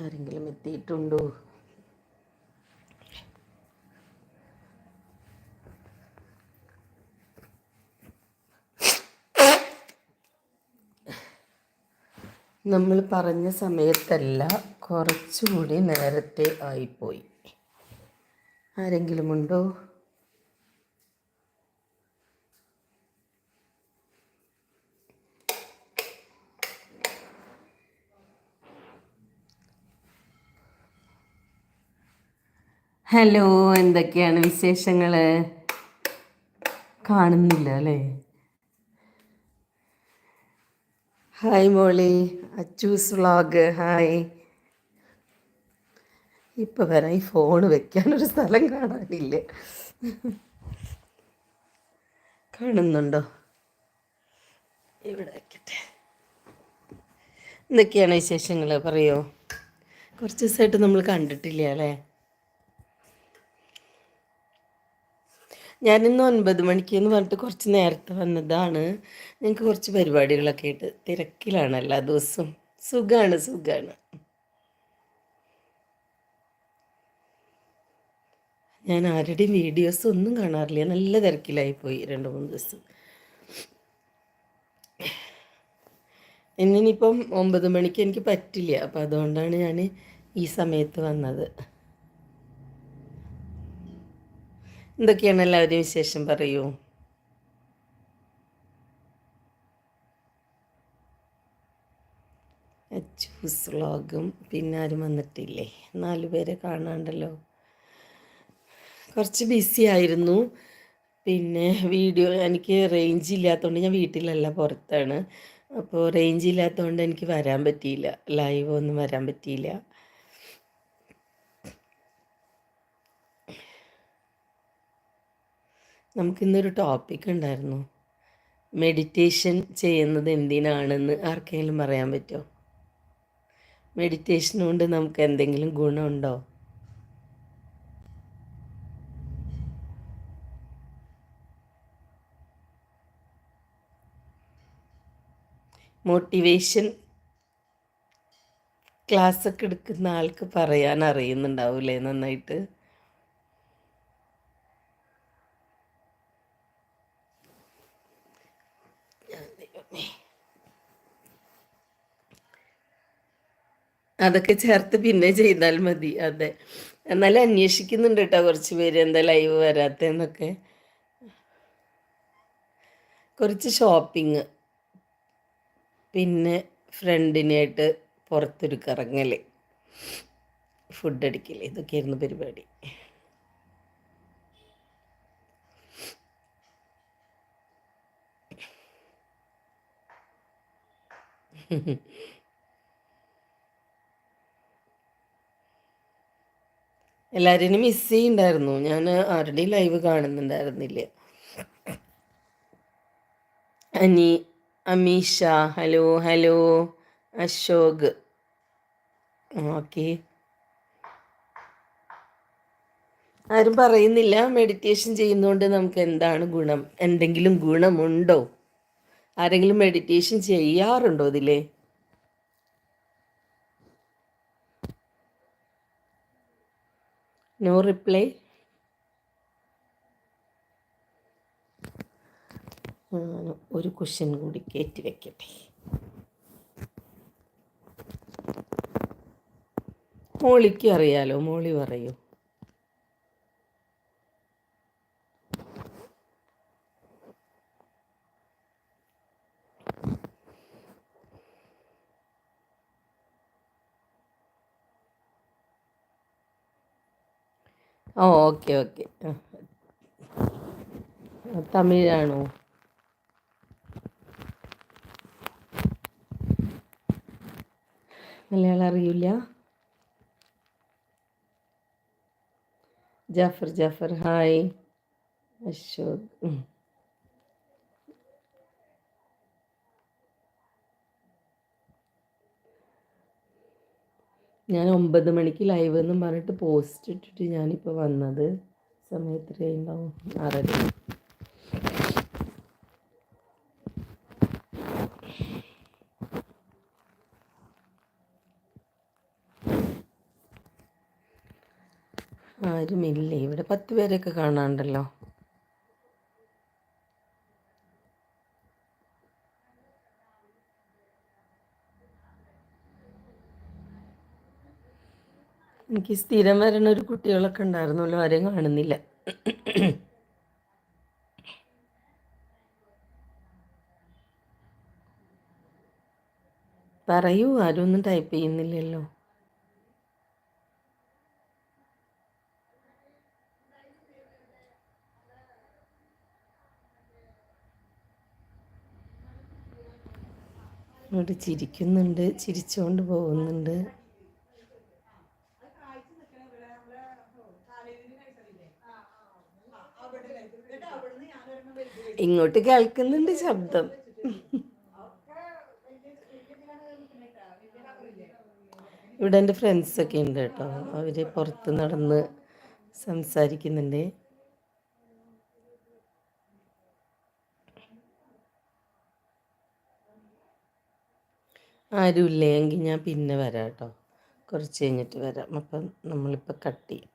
ആരെങ്കിലും എത്തിയിട്ടുണ്ടോ? നമ്മൾ പറഞ്ഞ സമയത്തല്ല കുറച്ചുകൂടി നേരത്തെ ആയിപ്പോയി. ആരെങ്കിലും ഉണ്ടോ? ഹലോ എന്തൊക്കെയാണ് വിശേഷങ്ങൾ കാണുന്നില്ല അല്ലേ hi Molly Achus vlog hi. ഇപ്പം വരാം ഈ ഫോൺ വെക്കാനൊരു സ്ഥലം കാണാനില്ല. കാണുന്നുണ്ടോ? ഇവിടെ വെക്കട്ടെ. എന്തൊക്കെയാണ് വിശേഷങ്ങൾ പറയോ? കുറച്ച് ദിവസമായിട്ട് നമ്മൾ കണ്ടിട്ടില്ല അല്ലേ? ഞാനിന്ന് ഒൻപത് മണിക്ക് എന്ന് പറഞ്ഞിട്ട് കുറച്ച് നേരത്തെ വന്നതാണ്. ഞങ്ങൾക്ക് കുറച്ച് പരിപാടികളൊക്കെ ആയിട്ട് തിരക്കിലാണ് എല്ലാ ദിവസവും. സുഖമാണ് സുഖമാണ് ഞാൻ ആരുടെയും വീഡിയോസ് ഒന്നും കാണാറില്ല. നല്ല തിരക്കിലായി പോയി രണ്ട് മൂന്ന് ദിവസം. ഇന്നിനിപ്പം ഒമ്പത് മണിക്ക് എനിക്ക് പറ്റില്ല. അപ്പം അതുകൊണ്ടാണ് ഞാൻ ഈ സമയത്ത് വന്നത്. എന്തൊക്കെയാണ് എല്ലാവരും വിശേഷം? പറയൂ. ജ്യൂസ് വ്ളോഗും പിന്നെ ആരും വന്നിട്ടില്ലേ? നാല് പേരെ കാണാണ്ടല്ലോ. കുറച്ച് ബിസി ആയിരുന്നു. പിന്നെ വീഡിയോ എനിക്ക് റേഞ്ച് ഇല്ലാത്തതുകൊണ്ട് ഞാൻ വീട്ടിലല്ല പുറത്താണ്. അപ്പോൾ റേഞ്ച് ഇല്ലാത്തതുകൊണ്ട് എനിക്ക് വരാൻ പറ്റിയില്ല. ലൈവ് ഒന്നും വരാൻ പറ്റിയില്ല. നമുക്കിന്നൊരു ടോപ്പിക് ഉണ്ടായിരുന്നു. മെഡിറ്റേഷൻ ചെയ്യുന്നത് എന്തിനാണെന്ന് ആർക്കെങ്കിലും പറയാൻ പറ്റുമോ മെഡിറ്റേഷൻ കൊണ്ട് നമുക്ക് എന്തെങ്കിലും ഗുണമുണ്ടോ? മോട്ടിവേഷൻ ക്ലാസ്സൊക്കെ എടുക്കുന്ന ആൾക്ക് പറയാൻ അറിയുന്നുണ്ടാവില്ലേ നന്നായിട്ട്? അതൊക്കെ ചേർത്ത് പിന്നെ ചെയ്താൽ മതി. അതെ. എന്നാലും അന്വേഷിക്കുന്നുണ്ട് കേട്ടോ കുറച്ച് പേര് എന്താ ലൈവ് വരാത്തെന്നൊക്കെ കുറച്ച് ഷോപ്പിങ് പിന്നെ ഫ്രണ്ടിനായിട്ട് പുറത്തൊരു കറങ്ങൽ ഫുഡ് അടിക്കൽ ഇതൊക്കെയായിരുന്നു പരിപാടി. എല്ലാവരെയും മിസ് ചെയ്യുന്നുണ്ടായിരുന്നു ഞാൻ ആരുടെയും live കാണുന്നുണ്ടായിരുന്നില്ല. Ani Ameesha hello hello Ashok. Okay ആരും പറയുന്നില്ല. മെഡിറ്റേഷൻ ചെയ്യുന്നതുകൊണ്ട് നമുക്ക് എന്താണ് ഗുണം? എന്തെങ്കിലും ഗുണമുണ്ടോ? ആരെങ്കിലും മെഡിറ്റേഷൻ ചെയ്യാറുണ്ടോ ഇതിലേ? No reply. ഒരു ക്വസ്റ്റ്യൻ കൂടി കയറ്റി വെക്കട്ടെ. മോളിക്ക് അറിയാലോ മോളി പറയൂ. ഓ ഓക്കെ ഓക്കെ. തമിഴാണോ മലയാളം അറിയില്ല ജാഫർ ജാഫർ ഹായ്. അശോക്. ഞാൻ ഒമ്പത് മണിക്ക് ലൈവ് എന്ന് പറഞ്ഞിട്ട് പോസ്റ്റ് ഇട്ടിട്ട് ഞാനിപ്പോൾ വന്നത്. സമയത്ത് കഴിയുമ്പോൾ ആറര. ആരുമില്ലേ. ഇവിടെ പത്ത് പേരൊക്കെ കാണാണ്ടല്ലോ എനിക്ക് സ്ഥിരം വരണ ഒരു കുട്ടികളൊക്കെ ഉണ്ടായിരുന്നല്ലോ ആരെയും കാണുന്നില്ല. പറയൂ ആരും ഒന്നും ടൈപ്പ് ചെയ്യുന്നില്ലല്ലോ. ഇവിടെ ചിരിക്കുന്നുണ്ട് ചിരിച്ചുകൊണ്ട് പോകുന്നുണ്ട്. ഇങ്ങോട്ട് കേൾക്കുന്നുണ്ട് ശബ്ദം. ഇവിടെ എന്റെ ഫ്രണ്ട്സൊക്കെ ഉണ്ട് കേട്ടോ. അവർ പുറത്ത് നടന്ന് സംസാരിക്കുന്നുണ്ട്. ആരുമില്ലേ എങ്കിൽ ഞാൻ പിന്നെ വരാം കേട്ടോ. കുറച്ച് കഴിഞ്ഞിട്ട് വരാം. അപ്പം നമ്മളിപ്പോൾ കട്ട് ചെയ്യും.